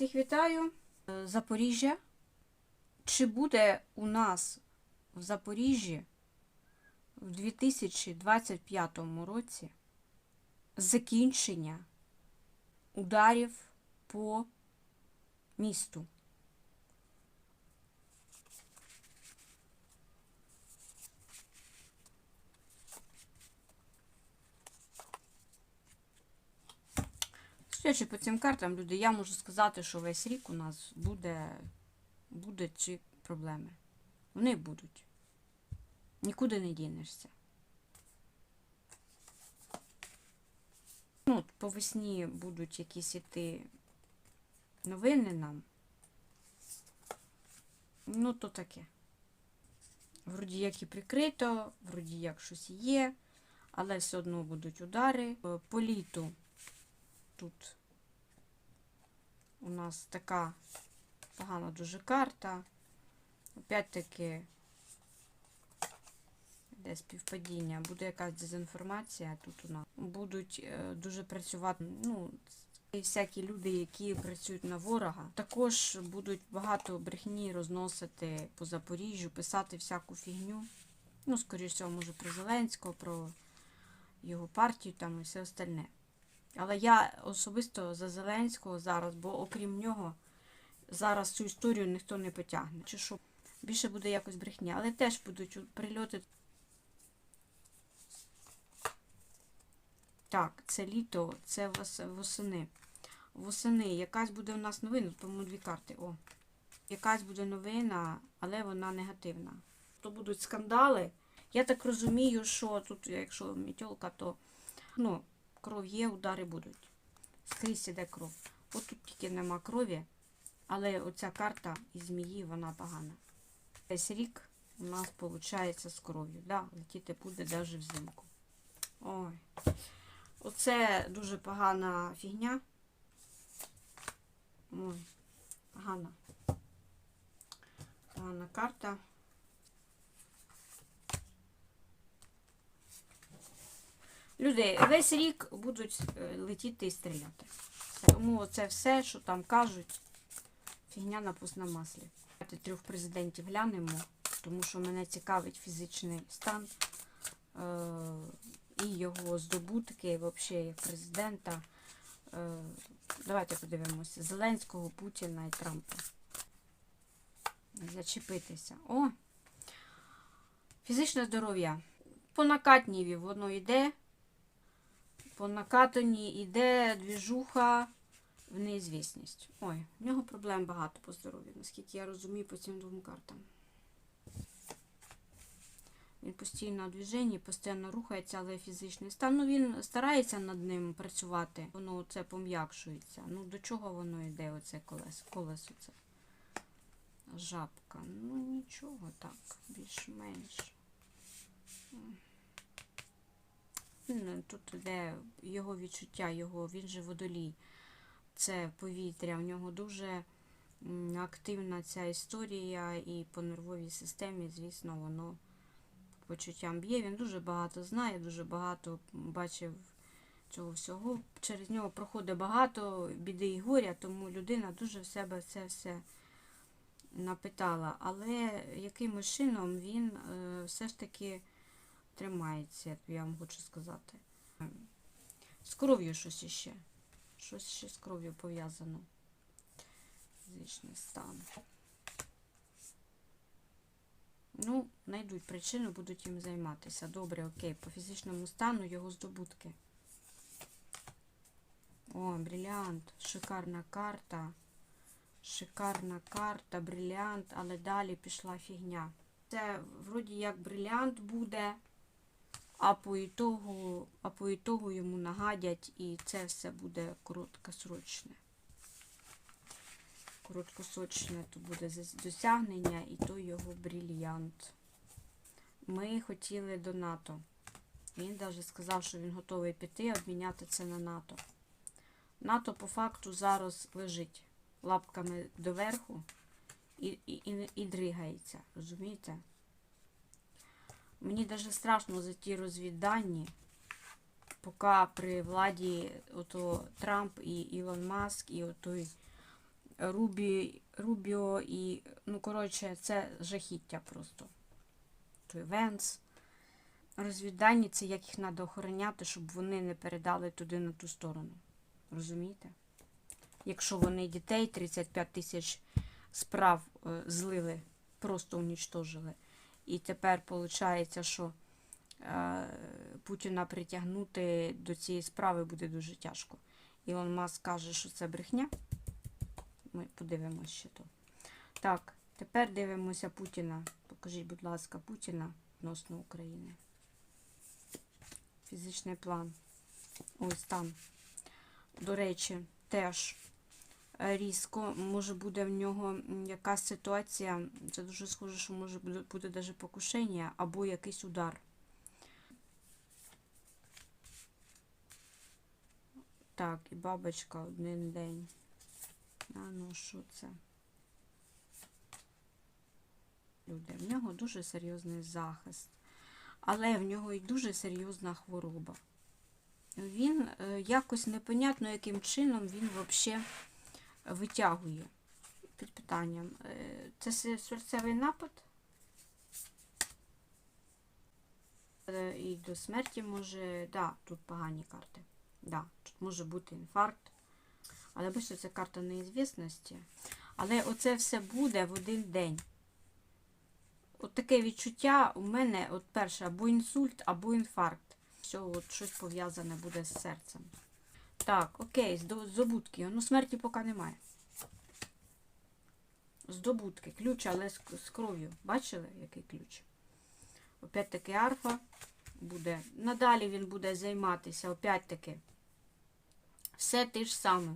Всіх вітаю. Е, Запоріжжя. Чи буде у нас в Запоріжжі в 2025 році закінчення ударів по місту? Судячи по цим картам, люди, я можу сказати, що весь рік у нас буде, буде ці проблеми. Вони будуть. Нікуди не дінешся. Ну, по весні будуть якісь іти новини нам. Ну, то таке. Вроді як і прикрито, вроді як щось є, але все одно будуть удари. Е, По літу тут у нас така погана дуже карта. Опять-таки, де співпадіння, буде якась дезінформація тут у нас. Будуть е, дуже працювати, ну, і всякі люди, які працюють на ворога. Також будуть багато брехні розносити по Запоріжжю, писати всяку фігню. Ну, скоріш всього, може, про Зеленського, про його партію там і все остальне. Але я особисто за Зеленського зараз, бо окрім нього зараз цю історію ніхто не потягне. Чи що більше буде якось брехня, але теж будуть прильоти. Так, це літо, це восени. Восени. Якась буде у нас новина, по-моєму, дві карти. О. Якась буде новина, але вона негативна. То будуть скандали. Я так розумію, що тут, якщо мітьолка, то ну, кров є, удари будуть. Скрізь іде кров. От тут тільки нема крові, але оця карта із змії, вона погана. Весь рік у нас виходить з кров'ю. Да, летіти буде навіть взимку. Ой. Оце дуже погана фігня. Ой, погана. Погана карта. Люди весь рік будуть е, летіти і стріляти. Тому це все, що там кажуть, фігня на постному маслі. Давайте трьох президентів глянемо, тому що мене цікавить фізичний стан е, і його здобутки, взагалі, як президента. Е, давайте подивимося. Зеленського, Путіна і Трампа. Зачепитися. О! Фізичне здоров'я. По накатніві воно йде. По накатані йде двіжуха в неізвісність. Ой, в нього проблем багато по здоров'ю, наскільки я розумію по цим двом картам. Він постійно у движенні, постійно рухається, але фізичний стан. Ну, він старається над ним працювати. Воно це пом'якшується. Ну, до чого воно йде, оце колесо? Колесо це. Жабка. Ну, нічого так, більш-менш. Тут іде його відчуття, його, він же водолій. Це повітря. У нього дуже активна ця історія, і по нервовій системі, звісно, воно по почуттям б'є. Він дуже багато знає, дуже багато бачив цього всього. Через нього проходить багато біди і горя, тому людина дуже в себе це все напитала. Але якимось чином він е, все ж таки тримається, я вам хочу сказати. З кров'ю щось іще. Щось ще з кров'ю пов'язано. Фізичний стан. Ну, знайдуть причину, будуть їм займатися. Добре, окей. По фізичному стану його здобутки. О, бриліант. Шикарна карта. Шикарна карта, бриліант, але далі пішла фігня. Це вроді як бриліант буде, а по ітогу, а по ітогу йому нагадять, і це все буде короткосрочне. Короткосрочне то буде досягнення, і то його брильянт. Ми хотіли до НАТО. Він навіть сказав, що він готовий піти, обміняти це на НАТО. НАТО по факту зараз лежить лапками доверху і, і, і, і дригається. Розумієте? Мені навіть страшно за ті розвіддані, поки при владі ото Трамп і Ілон Маск, і отой Рубі, Рубіо і. Ну, коротше, це жахіття просто. Той Венс. Розвіддані це як їх треба охороняти, щоб вони не передали туди на ту сторону. Розумієте? Якщо вони дітей 35 тисяч справ е, злили, просто унічтожили. І тепер виходить, що е, Путіна притягнути до цієї справи буде дуже тяжко. Ілон Маск каже, що це брехня. Ми подивимося ще то. Так, тепер дивимося Путіна. Покажіть, будь ласка, Путіна відносно України. Фізичний план. Ось там. До речі, теж різко може буде в нього якась ситуація. Це дуже схоже, що може буде навіть покушення або якийсь удар. Так, і бабочка один день. А ну що це? Люди. В нього дуже серйозний захист, але в нього і дуже серйозна хвороба. Він е, якось непонятно, яким чином він взагалі витягує під питанням. Е, Це серцевий напад? Е, І до смерті може. Да, тут погані карти. Да, тут може бути інфаркт. Але бачите, це карта неізвісності. Але оце все буде в один день. От таке відчуття у мене, от перше, або інсульт, або інфаркт. Що от щось пов'язане буде з серцем. Так, окей, здобутки. Ну, смерті поки немає. Здобутки. Ключ, але з, кров'ю. Бачили, який ключ? Опять-таки арфа буде. Надалі він буде займатися, опять-таки. Все те ж саме.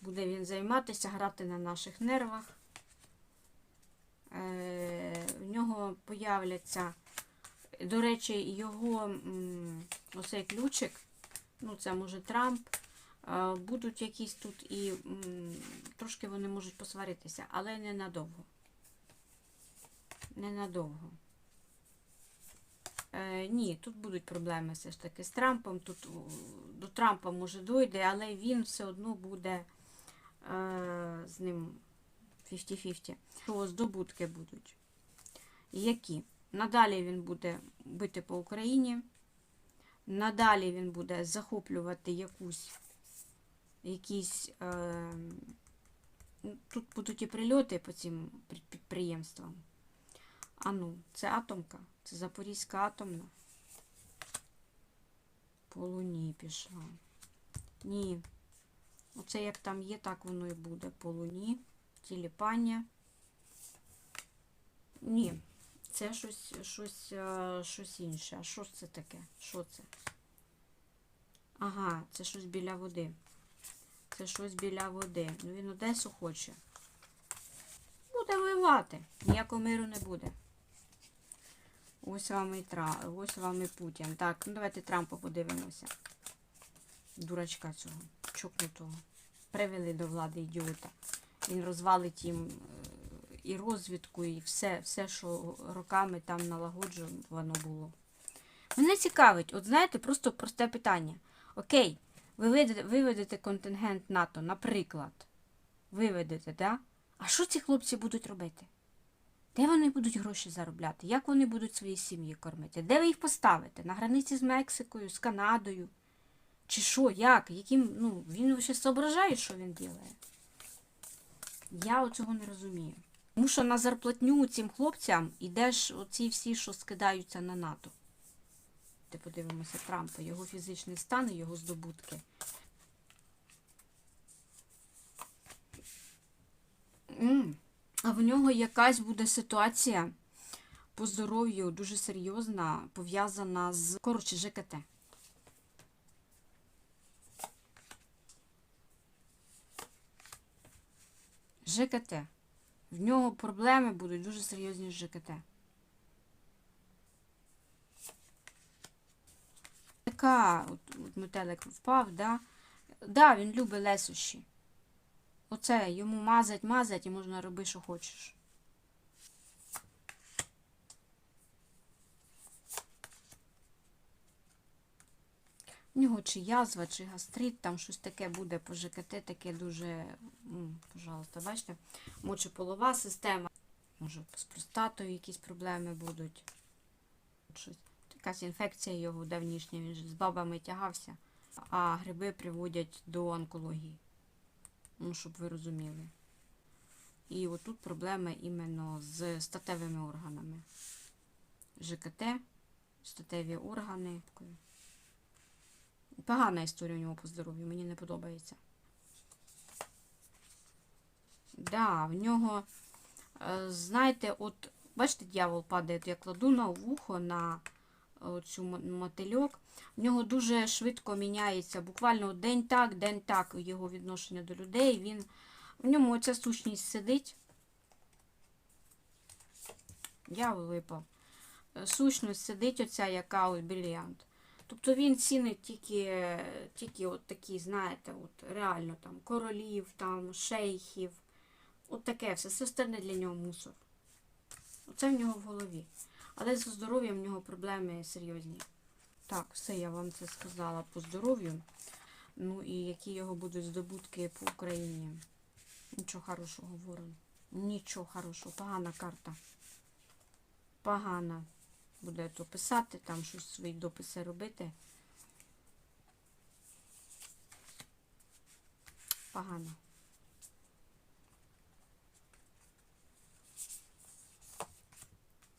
Буде він займатися, грати на наших нервах. Е, в нього появляться, до речі, його оцей ключик, ну це може Трамп, будуть якісь тут і трошки вони можуть посваритися, але ненадовго. Ненадовго. Е, ні, тут будуть проблеми все ж таки з Трампом. Тут до Трампа може дойде, але він все одно буде е, з ним 50-50. Що здобутки будуть? Які? Надалі він буде бити по Україні. Надалі він буде захоплювати якусь якісь. Е, ну, тут будуть і прильоти по цим підприємствам. А ну, це атомка, це Запорізька атомна. По луні пішла. Ні. Оце як там є, так воно і буде. По луні. Тіліпання. Ні. Це щось, щось, е, щось інше. А що це таке? Що це? Ага, це щось біля води. Це щось біля води. Ну він Одесу хоче. Буде воювати. Ніякого миру не буде. Ось вам і Тра... ось вам і Путін. Так, ну давайте Трампа подивимося. Дурачка цього, чокнутого. Привели до влади ідіота. Він розвалить їм е, і розвідку, і все, все, що роками там налагоджувано було. Мене цікавить, от знаєте, просто просте питання. Окей, ви виведете, контингент НАТО, наприклад. Виведете, да? А що ці хлопці будуть робити? Де вони будуть гроші заробляти? Як вони будуть свої сім'ї кормити? Де ви їх поставите? На границі з Мексикою, з Канадою? Чи що, як? Яким, ну, він ще соображає, що він ділає? Я оцього не розумію. Тому що на зарплатню цим хлопцям іде ж оці всі, що скидаються на НАТО. Ти подивимося Трампа, його фізичний стан і його здобутки. А в нього якась буде ситуація по здоров'ю дуже серйозна, пов'язана з коротше ЖКТ. ЖКТ. В нього проблеми будуть дуже серйозні з ЖКТ. Така, метелик впав, да? Да, він любить лесощі. Оце йому мазать, мазать і можна робити, що хочеш. У нього чи язва, чи гастрит, там щось таке буде по ЖКТ, таке дуже, м, пожалуйста, бачите, мочеполова система. Може, з простатою якісь проблеми будуть. Щось. Якась інфекція його давнішня, він з бабами тягався. А гриби приводять до онкології. Ну, щоб ви розуміли. І отут проблеми іменно з статевими органами. ЖКТ, статеві органи. Погана історія у нього по здоров'ю, мені не подобається. Да, в нього, е, знаєте, от, бачите, дьявол падає, от я кладу на вухо на е, цю мотильок. В нього дуже швидко міняється, буквально день так, день так його відношення до людей. Він, в ньому оця сущність сидить. Дьявол випав. Е, Сущність сидить оця, яка ось брильянт. Тобто він цінить тільки, тільки от такі, знаєте, от реально там королів, там, шейхів. От таке все. Все остальне для нього мусор. Оце в нього в голові. Але зі здоров'ям в нього проблеми серйозні. Так, все, я вам це сказала по здоров'ю. Ну і які його будуть здобутки по Україні. Нічого хорошого, ворон. Нічого хорошого. Погана карта. Погана. Буде то писати, там щось свої дописи робити. Погано.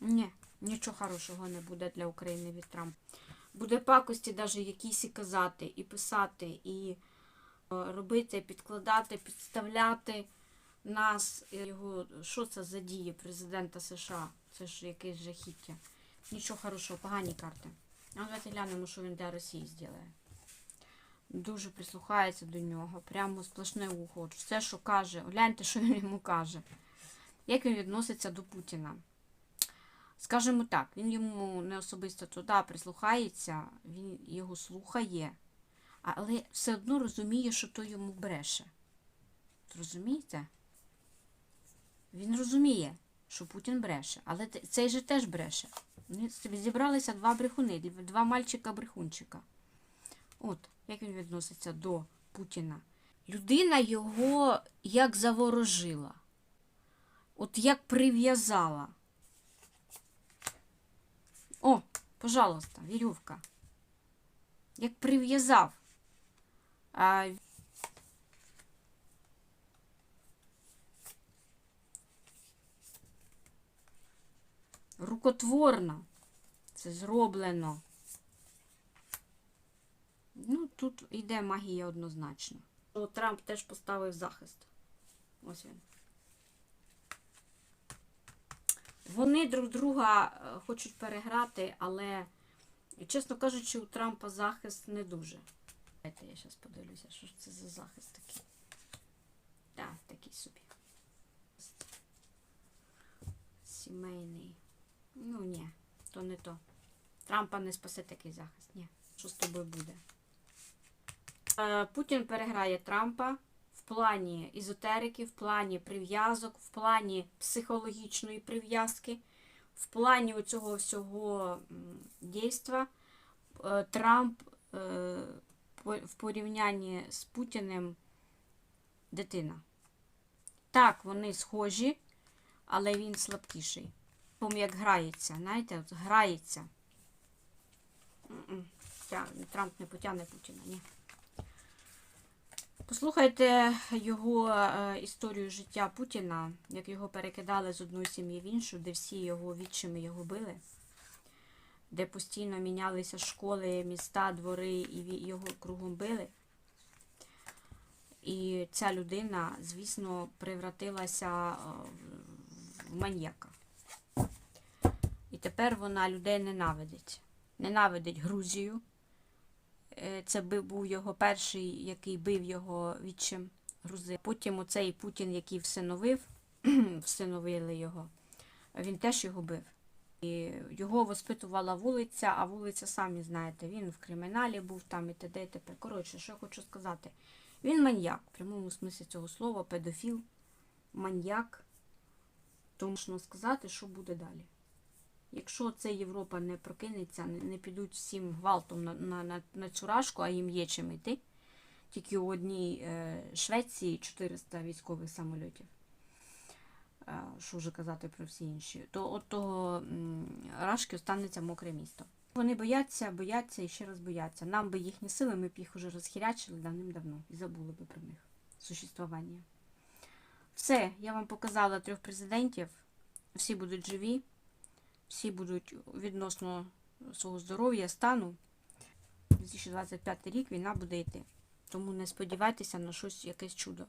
Ні, нічого хорошого не буде для України від Трампа. Буде пакості навіть якісь і казати, і писати, і е, робити, підкладати, підставляти нас. Його, що це за дії президента США? Це ж якесь жахіття. Нічого хорошого, погані карти. А давайте глянемо, що він для Росії зробить. Дуже прислухається до нього. Прямо сплошне вухо. От Все, що каже, гляньте, що він йому каже. Як він відноситься до Путіна? Скажімо так, він йому не особисто туди прислухається, він його слухає, але все одно розуміє, що то йому бреше. Розумієте? Він розуміє, що Путін бреше, але цей же теж бреше. Зібралися два брехуни, два мальчика-брехунчика. От, як він відноситься до Путіна. Людина його як заворожила, от як прив'язала. О, пожалуйста, вірювка. Як прив'язав. А... Рукотворно. Це зроблено. Ну, тут йде магія однозначно. Трамп теж поставив захист. Ось він. Вони друг друга е, хочуть переграти, але, чесно кажучи, у Трампа захист не дуже. Давайте я зараз подивлюся, що ж це за захист такий. Так, такий собі. Сімейний. Ну, ні, то не то. Трампа не спасе такий захист. Ні. Що з тобою буде? Е, Путін переграє Трампа плані езотерики, в плані прив'язок, в плані психологічної прив'язки, в плані цього всього дійства. Е, Трамп е, в порівнянні з Путіним дитина. Так, вони схожі, але він слабкіший. Пом як грається, знаєте, от грається. Трамп не потягне Путіна, ні. Послухайте його е, історію життя Путіна, як його перекидали з одної сім'ї в іншу, де всі його відчими його били, де постійно мінялися школи, міста, двори і його кругом били. І ця людина, звісно, превратилася е, в- маньяка. І тепер вона людей ненавидить. Ненавидить Грузію. Е, Це був його перший, який бив його відчим грузи. Потім оцей Путін, який всиновив, всиновили його, він теж його бив. І його воспитувала вулиця, а вулиця, самі знаєте, він в криміналі був там і т.д. і т.п. Коротше, що я хочу сказати. Він маньяк, в прямому смислі цього слова, педофіл, маньяк. Тому можна сказати, що буде далі. Якщо це Європа не прокинеться, не, підуть всім гвалтом на, на, на, на цю рашку, а їм є чим йти. Тільки у одній е, Швеції 400 військових самольотів. Е, що вже казати про всі інші, то от того м, рашки останеться мокре місто. Вони бояться, бояться і ще раз бояться. Нам би їхні сили, ми б їх уже розхірячили давним-давно і забули би про них существування. Все, я вам показала трьох президентів. Всі будуть живі, всі будуть відносно свого здоров'я, стану. 2025 рік війна буде йти. Тому не сподівайтеся на щось, якесь чудо.